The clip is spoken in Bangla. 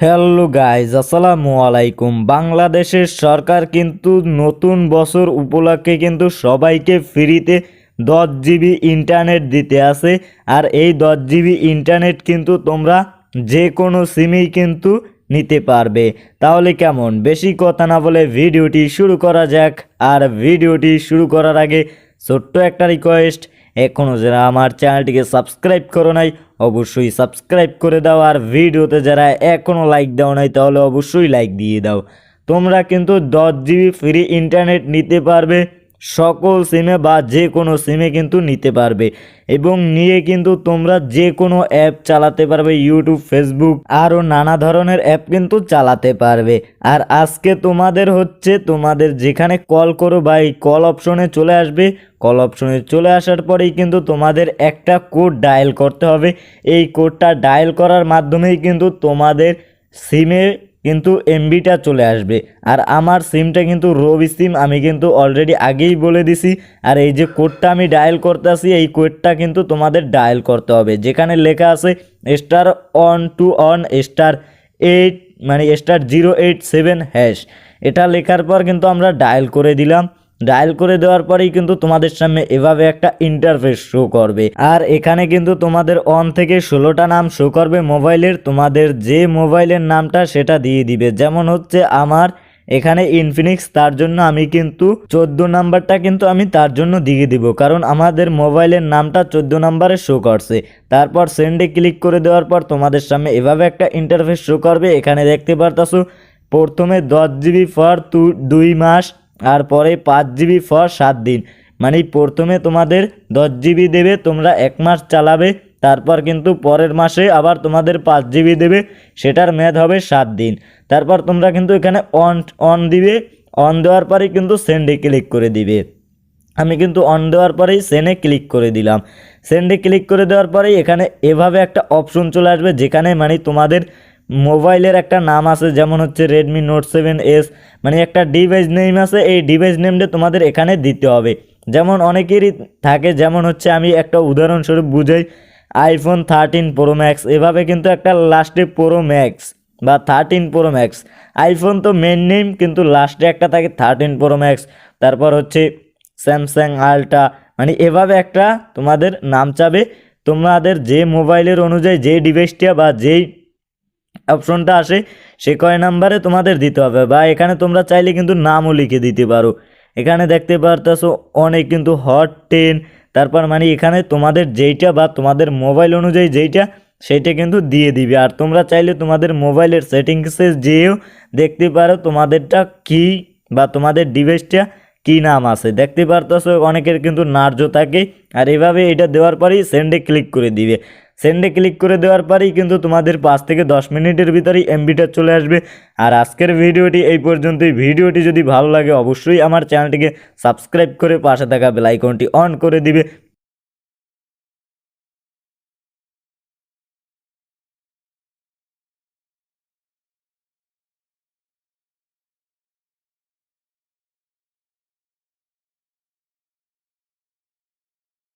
হ্যালো গাইজ আসসালামু আলাইকুম। বাংলাদেশের সরকার কিন্তু নতুন বছর উপলক্ষে কিন্তু সবাইকে ফ্রিতে দশ জিবি ইন্টারনেট দিতে আসে আর এই দশ জিবি ইন্টারনেট কিন্তু তোমরা যে কোনো সিমেই কিন্তু নিতে পারবে। তাহলে কেমন? বেশি কথা না বলে ভিডিওটি শুরু করা যাক। আর ভিডিওটি শুরু করার আগে ছোট্ট একটা রিকোয়েস্ট এখনও যারা আমার চ্যানেলটিকে সাবস্ক্রাইব করো নাই অবশ্যই সাবস্ক্রাইব করে দাও আর ভিডিওতে যারা এখনও লাইক দাও নাই তাহলে অবশ্যই লাইক দিয়ে দাও। তোমরা কিন্তু দশ জিবি ফ্রি ইন্টারনেট নিতে পারবে। সকল সিমে বা যে কোনো সিমে কিন্তু নিতে পারবে। এবং নিয়ে কিন্তু তোমরা যে কোনো অ্যাপ চালাতে পারবে, ইউটিউব, ফেসবুক, আরও নানা ধরনের অ্যাপ কিন্তু চালাতে পারবে। আর আজকে তোমাদের হচ্ছে তোমাদের যেখানে কল করো বা এই কল অপশনে চলে আসবে, কল অপশনে চলে আসার পরেই কিন্তু তোমাদের একটা কোড ডায়াল করতে হবে। এই কোডটা ডায়াল করার মাধ্যমেই কিন্তু তোমাদের সিমে কিন্তু এমবিটা চলে আসবে। আর আমার সিমটা কিন্তু রবি সিম আমি কিন্তু অলরেডি আগেই বলে দিছি। আর এই যে কোডটা আমি ডায়াল করতে আসি এই কোডটা কিন্তু তোমাদের ডায়াল করতে হবে। যেখানে লেখা আছে star on two on star eight মানে star zero eight seven hash এটা লেখার পর কিন্তু আমরা ডায়াল করে দিলাম। ডায়াল করে দেওয়ার পরেই কিন্তু তোমাদের সামনে এভাবে একটা ইন্টারফেস শো করবে। আর এখানে কিন্তু তোমাদের অন থেকে ষোলোটা নাম শো করবে মোবাইলের তোমাদের যে মোবাইলের নামটা সেটা দিয়ে দিবে। যেমন হচ্ছে আমার এখানে ইনফিনিক্স তার জন্য আমি কিন্তু চোদ্দ নাম্বারটা কিন্তু আমি তার জন্য দিয়ে দিব। কারণ আমাদের মোবাইলের নামটা চোদ্দ নাম্বারে শো করছে। তারপর সেন্ডে ক্লিক করে দেওয়ার পর তোমাদের সামনে এভাবে একটা ইন্টারফেস শো করবে। এখানে দেখতে পারতাছো, প্রথমে দশ জিবি ফর দুই মাস আর পরে পাঁচ জিবি ফর সাত দিন। মানে প্রথমে তোমাদের দশ জিবি দেবে, তোমরা এক মাস চালাবে, তারপর কিন্তু পরের মাসে আবার তোমাদের পাঁচ জিবি দেবে, সেটার মেয়াদ হবে সাত দিন। তারপর তোমরা কিন্তু এখানে অন অন দিবে অন দেওয়ার পরেই কিন্তু সেন্ডে ক্লিক করে দিবে। আমি কিন্তু অন দেওয়ার পরেই সেনে ক্লিক করে দিলাম। সেন্ডে ক্লিক করে দেওয়ার পরেই এখানে এভাবে একটা অপশন চলে আসবে, যেখানে মানে তোমাদের মোবাইলের একটা নাম আছে, যেমন হচ্ছে রেডমি নোট সেভেন এস মানে একটা ডিভাইস নেম আছে, এই ডিভাইস নেমটা তোমাদের এখানে দিতে হবে। যেমন অনেকেরই থাকে, যেমন হচ্ছে আমি একটা উদাহরণস্বরূপ বুঝাই আইফোন থার্টিন প্রো ম্যাক্স এভাবে কিন্তু একটা লাস্টে প্রো ম্যাক্স বা থার্টিন প্রো ম্যাক্স আইফোন তো মেন নেম কিন্তু লাস্টে একটা থাকে থার্টিন প্রো ম্যাক্স তারপর হচ্ছে স্যামসাং আলট্রা মানে এভাবে একটা তোমাদের নাম চাবে। তোমাদের যে মোবাইলের অনুযায়ী যে ডিভাইসটা বা যেই অপশনটা আসে, সে কয় নাম্বারে তোমাদের দিতে হবে। বা এখানে তোমরা চাইলে কিন্তু নামও লিখে দিতে পারো। এখানে দেখতে পারতেছো অনেক কিন্তু হট টেন তারপর মানে এখানে তোমাদের যেইটা বা তোমাদের মোবাইল অনুযায়ী যেইটা সেইটা কিন্তু দিয়ে দিবে। আর তোমরা চাইলে তোমাদের মোবাইলের সেটিংসে যেয়েও দেখতে পারো তোমাদেরটা কি বা তোমাদের ডিভাইসটা কি নাম আছে। দেখতে পারতেছো অনেকের কিন্তু নার্য থাকে, আর এভাবে এটা দেওয়ার পরেই সেন্ডে ক্লিক করে দিবে। সেন্ডে ক্লিক করে দেওয়ার পরেই কিন্তু তোমাদের পাঁচ থেকে দশ মিনিটের ভিতরেই এমবিটা চলে আসবে। আর আজকের ভিডিওটি এই পর্যন্তই। ভিডিওটি যদি ভালো লাগে, অবশ্যই আমার চ্যানেলটিকে সাবস্ক্রাইব করে পাশে থাকা বেলাইকনটি অন করে দিবে।